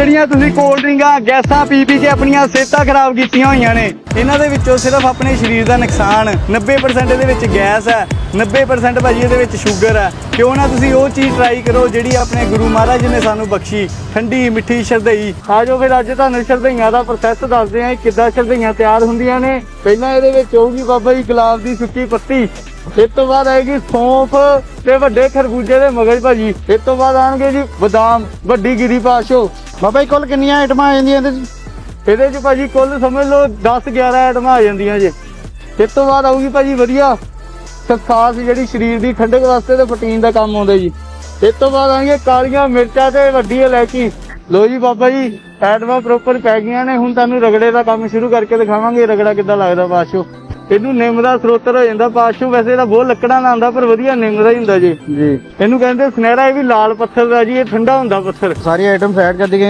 ਜਿਹੜੀਆਂ ਤੁਸੀਂ ਕੋਲਡ ਡਰਿੰਕਾਂ ਗੈਸਾਂ ਪੀ ਪੀ ਕੇ ਆਪਣੀਆਂ ਸਿਹਤਾਂ ਖਰਾਬ ਕੀਤੀਆਂ ਹੋਈਆਂ ਨੇ। ਇਹਨਾਂ ਦੇ ਵਿੱਚੋਂ ਸਿਰਫ ਆਪਣੇ ਸਰੀਰ ਦਾ ਨੁਕਸਾਨ 90% ਇਹਦੇ ਵਿੱਚ ਗੈਸ ਹੈ 90% ਭਾਜੀ ਇਹਦੇ ਵਿੱਚ ਸ਼ੂਗਰ ਹੈ। ਕਿਉਂ ਨਾ ਤੁਸੀਂ ਉਹ ਚੀਜ਼ ਟਰਾਈ ਕਰੋ ਜਿਹੜੀ ਆਪਣੇ ਗੁਰੂ ਮਹਾਰਾਜ ਨੇ ਸਾਨੂੰ ਬਖਸ਼ੀ, ਠੰਡੀ, ਮਿੱਠੀ ਸ਼ਰਦਈ ਆਜੋ ਫਿਰ ਅੱਜ ਤੁਹਾਨੂੰ ਸ਼ਰਦਈਆਂ ਦਾ ਪ੍ਰੋਸੈਸ ਦੱਸਦੇ ਹਾਂ ਕਿੱਦਾਂ ਸ਼ਰਦਈਆਂ ਤਿਆਰ ਹੁੰਦੀਆਂ ਨੇ। ਪਹਿਲਾਂ ਇਹਦੇ ਵਿੱਚ ਹੋਊਗੀ ਬਾਬਾ ਜੀ ਗੁਲਾਬ ਦੀ ਸੁੱਕੀ ਪੱਤੀ। ਇਸ ਤੋਂ ਬਾਅਦ ਆਏਗੀ ਸੌਂਫ ਤੇ ਵੱਡੇ ਖਰਬੂਜੇ ਦੇ ਮਗਜ ਭਾਜੀ। ਇਸ ਤੋਂ ਬਾਅਦ ਆਣਗੇ ਜੀ ਬਦਾਮ, ਵੱਡੀ ਗਿਰੀ ਪਾਸ਼ੋ। ਬਾਬਾ ਜੀ ਕੁੱਲ ਕਿੰਨੀਆਂ ਆਈਟਮਾਂ ਆ ਜਾਂਦੀਆਂ ਇਹਦੇ ਚ? ਇਹਦੇ ਚ ਭਾਜੀ ਕੁੱਲ ਸਮਝ ਲਓ 10 11 ਆਈਟਮਾਂ ਆ ਜਾਂਦੀਆਂ ਜੇ। ਇਸ ਤੋਂ ਬਾਅਦ ਆਊਗੀ ਭਾਜੀ ਵਧੀਆ ਖਾਸ ਜਿਹੜੀ ਸਰੀਰ ਦੀ ਠੰਡਕ ਵਾਸਤੇ ਤੇ ਪ੍ਰੋਟੀਨ ਦਾ ਕੰਮ ਆਉਂਦਾ ਜੀ। ਇਸ ਤੋਂ ਬਾਅਦ ਆਣਗੇ ਕਾਲੀਆਂ ਮਿਰਚਾਂ ਤੇ ਵੱਡੀ ਇਲਾਇਚੀ। ਲੋ ਜੀ ਬਾਬਾ ਜੀ ਆਈਟਮਾਂ ਪ੍ਰੋਪਰ ਪੈ ਗਈਆਂ ਨੇ। ਹੁਣ ਤੁਹਾਨੂੰ ਰਗੜੇ ਦਾ ਕੰਮ ਸ਼ੁਰੂ ਕਰਕੇ ਦਿਖਾਵਾਂਗੇ ਰਗੜਾ ਕਿੱਦਾਂ ਲੱਗਦਾ ਬਾਸ਼ੋ ਇਹਨੂੰ ਨਿੰਮ ਦਾ ਸਰੋਤਰ ਹੋ ਜਾਂਦਾ ਬਾਸ਼ੋ ਵੈਸੇ ਇਹਦਾ ਬਹੁਤ ਲੱਕੜਾਂ ਦਾ ਆਉਂਦਾ ਪਰ ਵਧੀਆ ਨਿੰਮ ਦਾ ਹੀ ਹੁੰਦਾ ਜੀ। ਜੀ। ਇਹਨੂੰ ਕਹਿੰਦੇ ਸੁਨਹਿਰਾ ਇਹ ਵੀ ਲਾਲ ਪੱਥਰ ਦਾ ਜੀ ਇਹ ਠੰਡਾ ਹੁੰਦਾ ਪੱਥਰ। ਸਾਰੀ ਆਈਟਮ ਐਡ ਕਰ ਦਿੱਤੀ